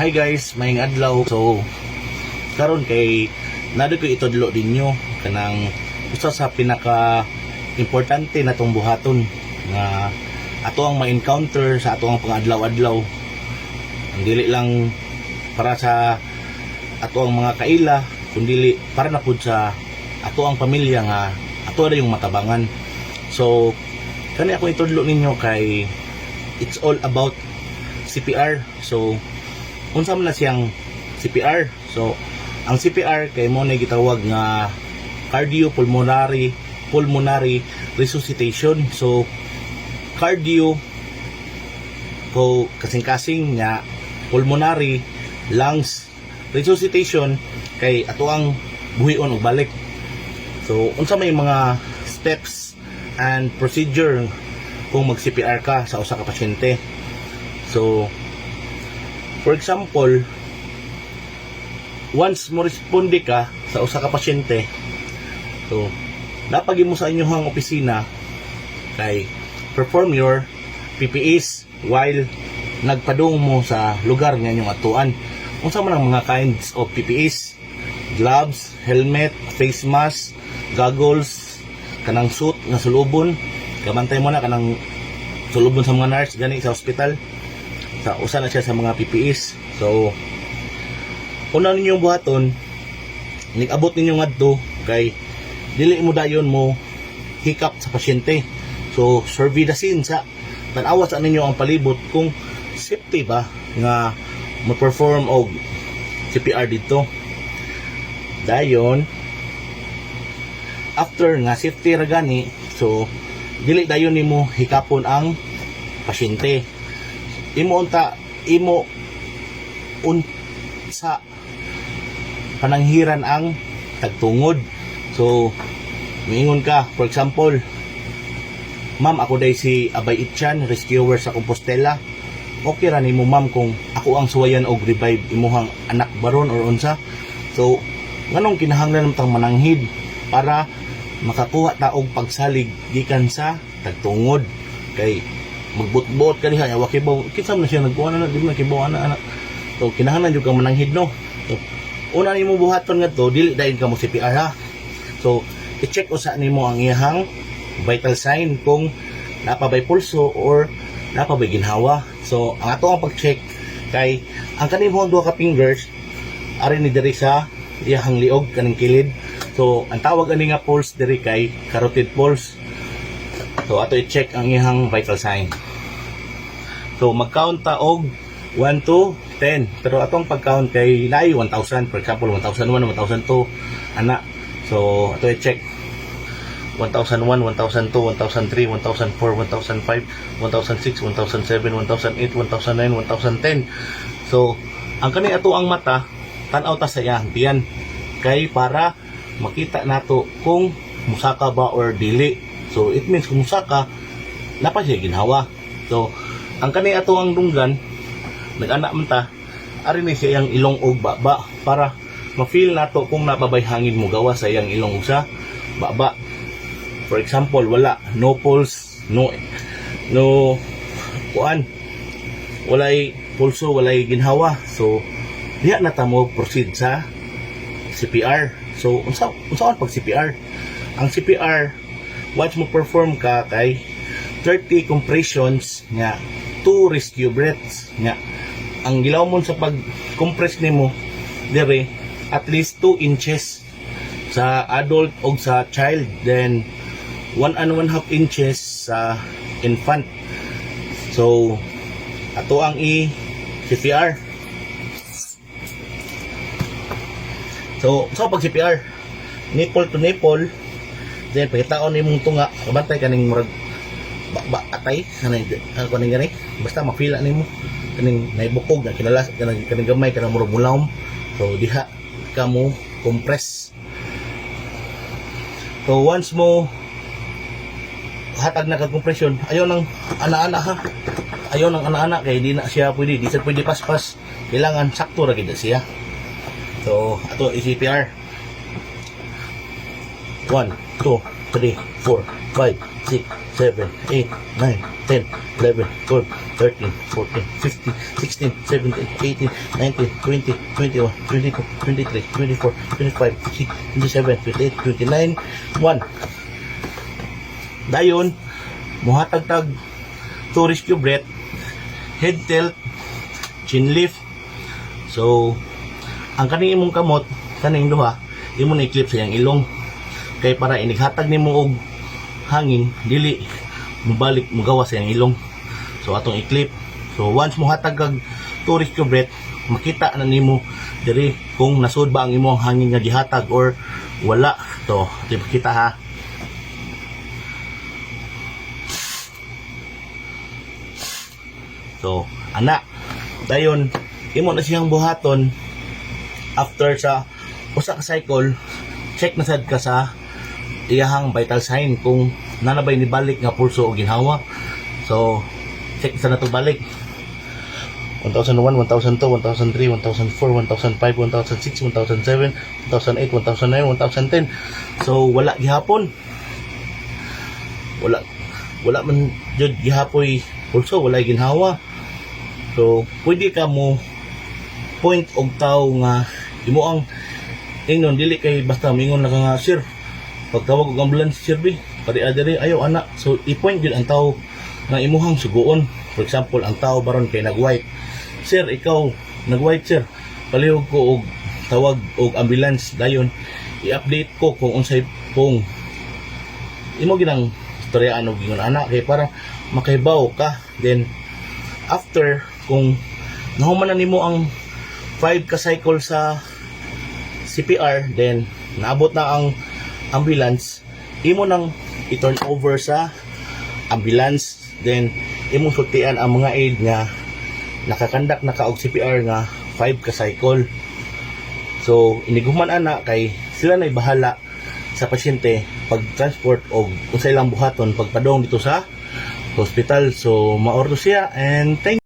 hi guys, maing adlaw. So, karon kay nado ko itudlo ninyo kanang usa sa pinaka importante na tong buhaton nga ato ang ma-encounter sa ato ang pangadlaw-adlaw. Ang dili lang para sa ato ang mga kaila, kundi para na pud sa ato ang pamilya nga ato na yung matabangan. So, kani ako itudlo ninyo kay it's all about CPR. So, unsa man na siyang CPR. So, ang CPR kay mo na gitawag nga cardiopulmonary pulmonary resuscitation. So, cardio ko kasing-kasing nga pulmonary lungs resuscitation kay ato ang buhion og balik. So, unsa may mga steps and procedure kung mag-CPR ka sa usa ka pasyente. So, for example, once mo responde ka sa usa ka pasyente, so, napagi mo sa inyong opisina kay perform your PPEs while nagpadung mo sa lugar nga inyong atuan. Unsa man ang mga kinds of PPEs? Gloves, helmet, face mask, goggles, kanang suit nga sulubon. Kamantay mo na kanang sulubon sa mga nurse gani sa ospital. Sa usa na siya sa mga PPEs. So una ninyong buhaton, nigabot ninyo ngadto kay dili mo dayon mo hikap sa pasyente. So survey the scene sa tanawa sa ninyo ang palibot kung safety ba nga mo-perform og CPR dito. Dayon after nga safety ra gani so dili dayon nimo hikapon ang pasyente imo unta imo unsa pananghiran ang tagtungod. So miingon ka for example ma'am ako day si Abay Itchan rescuer sa Compostela. Okay ra nimo ma'am kung ako ang suwayan og revive imuhang anak baron or unsa. So nganong kinahanglan tang mananghid para makakuha ta og pagsalig gikan sa tagtungod? Kay magbutbot ka diha wa kibaw. Kinsa man siya nagkuha na di man kibaw ana ana so kinahanglan jud kang mananghid no? So una nimo buhaton ngadto dili dayon ka mo CPR ha? So i-check usa nimo ang iyahang vital sign kung napabay pulso or napabay ginhawa. So ang ato ang pag-check kay ang kanimo duha ka fingers ari ni diri sa iyahang liog kaning kilid. So ang tawag ani nga pulse diri kay carotid pulse so ato i-check ang iyahang vital sign so mag-count ta og 1 to 10 pero atong pag-count kay naay 1000 for example 1001 1002 ana so ato i-check 1001, 1002, 1003, 1004, 1005, 1006, 1007, 1008, 1009, 1010. So, ang kani ato ang mata, tanaw ta sa iyang tiyan. Kay para makita nato kung musaka ba or dili. So, it means kung musaka, napa siya ginhawa. So, ang kani ato ang dunggan, nag-anak man ta, ari ni siya iyang ilong og baba para ma-feel nato kung napabay hangin mo gawa sa iyang ilong sa baba. For example, wala no pulse, no no kuan. Walay pulso, walay ginhawa. So, diha na ta mo proceed sa CPR. So, unsa unsa pag CPR? Ang CPR once mo perform ka kay 30 compressions nga 2 rescue breaths nga. Ang gilaw mo sa pag compress nimo dire at least 2 inches sa adult o sa child then 1 and 1 half inches sa infant. So ato ang i CPR so so pag CPR nipple to nipple then pagkitaon ni mong tunga kabantay kaning murag ba, ba atay kanang ano kaning gani. Basta mafila nimo kaning naibukog na kinalas kanang kaning gamay kanang murag mulawom so diha ka mo compress. So once mo hatag na kag compression ayaw ng ana-ana ha? Ayaw ng ana-ana kay di na siya pwede di siya pwede paspas. Kailangan sakto ra gid siya. So ato i-CPR 1 2 3 4 5 6, 7, 8, 9, 10, 11, 12, 13, 14, 15, 16, 17, 18, 19, 20, 21, 22, 23, 24, 25, 26, 27, 28, 29, 1. Dayon, muhatag tag to rescue breath, head tilt, chin lift. So, ang kaning imong kamot, kaning duha, imo na i-clip sa iyang ilong. Kay para inighatag nimo og hangin, dili mubalik mugawa sa iyang ilong. So atong i-clip. So once mo hatag kag to rescue breath, makita na nimo diri kung nasud ba ang imong hangin nga gihatag or wala. To, makita ha. So, ana, dayon, imo na siyang buhaton after sa usa ka cycle, check na sad ka sa iyahang vital sign kung nanabay ni balik nga pulso o ginhawa. So, check sa nato balik. 1001, 1002, 1003, 1004, 1005, 1006, 1007, 1008, 1009, 1010. So, wala gihapon. Wala wala man jud gihapoy pulso, wala ginhawa. So, pwede ka mo point og tao nga imo ang ingnon dili kay basta mingon na ka nga sir pagtawag og ambulance sir bi padi adiri ayo anak. So i-point yun ang tao nga imuhang suguon. For example ang tao baron kay nag-white. Sir ikaw nag-white sir. Palihog ko og tawag og ambulance dayon. I-update ko kung unsay pong imo ginang storyaan og gingon anak. Kay para makahibaw ka. Then after kung nahuman na nimo ang 5 ka cycle sa CPR then naabot na ang ambulance imo nang i-turn over sa ambulance. Then imo sultian ang mga aid nga nakakandak na ka og CPR nga 5 ka cycle. So iniguman ana kay sila na bahala sa pasyente pag transport og unsay lang buhaton pagpadong dito sa hospital. So maordo siya and thank